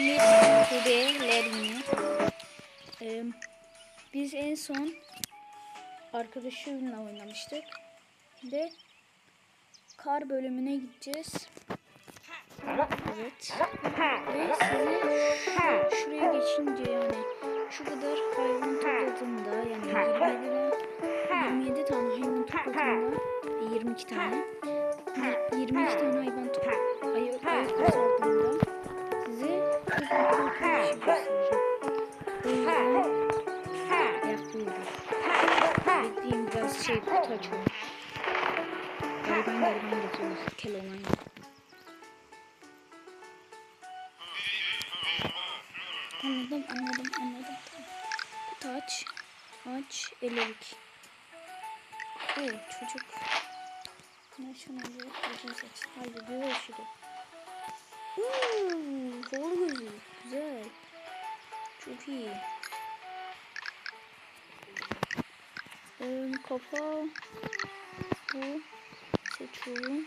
Emir Kubelerini. Ee, biz en son arkadaşımla oynamıştık. Ve kar bölümüne gideceğiz. Evet. Ve size şuraya geçince yani şu kadar hayvan topladığımda yani 27, 27 tane hayvan topladığımda 22 tane 22 tane hayvan top Bekleyeyim biraz şey kutu açıyorum. Gariban gariban getiriyoruz. Keloğlan yok. Anladım anladım anladım. Kutu aç. Aç. Elerik. Oo çocuk. Ne şunu alıyorum. Uzun saç. Haydi diyor şurada. Uuu, hor gözü. Çok iyi. Ee, kafa. Bu. Seçiyorum.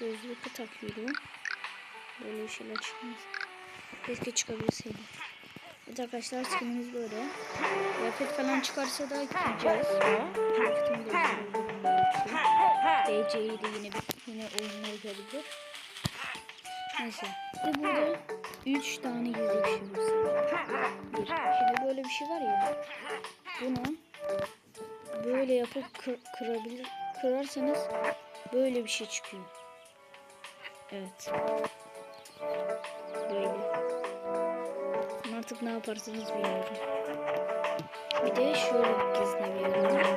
Gözlükü takıyorum. Böyle şeyler çıkmaz. Keşke çıkabilseydim. Evet arkadaşlar skinimiz böyle. Kıyafet falan çıkarsa da gideceğiz. DC'yi de yine bir yine oyunlar gelebilir. Neyse. De burada 3 tane gizli var. Bir. Şimdi böyle bir şey var ya. Bunu böyle yapıp kır, kırabilir. Kırarsanız böyle bir şey çıkıyor. Evet. Böyle. Artık ne yaparsanız bilmiyorum. Bir de şöyle gizli bir yer var.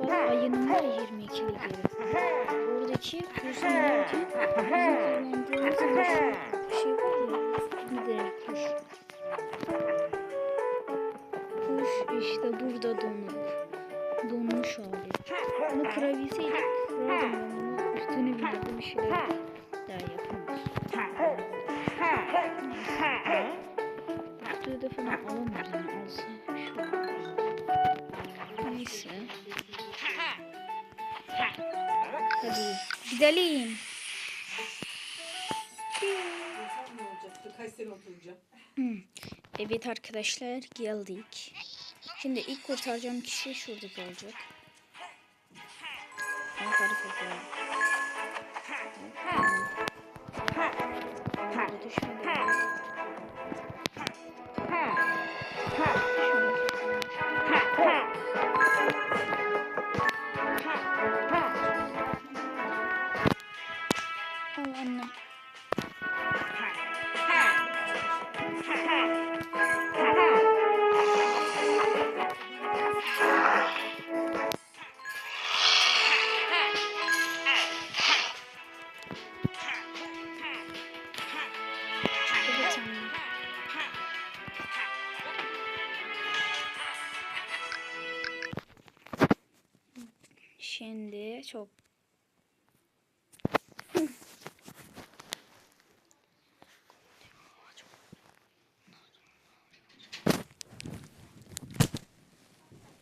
Bak ayının var ya 22 yeri. Oradaki kursun derken bizim kullandığımız bir şey var ya. Bir de kuş. Kuş işte burada donuk. Donmuş hali. Bunu kırabilseydik kırardım ben bunu. Üstünü bile bir şeyler daha yapamaz. Üstüne de falan alamıyoruz yani alsa. Neyse. Hadi gidelim. Kaç sene oturacağım? Evet arkadaşlar geldik. Şimdi ilk kurtaracağım kişi şuradaki olacak. Anne. Şimdi çok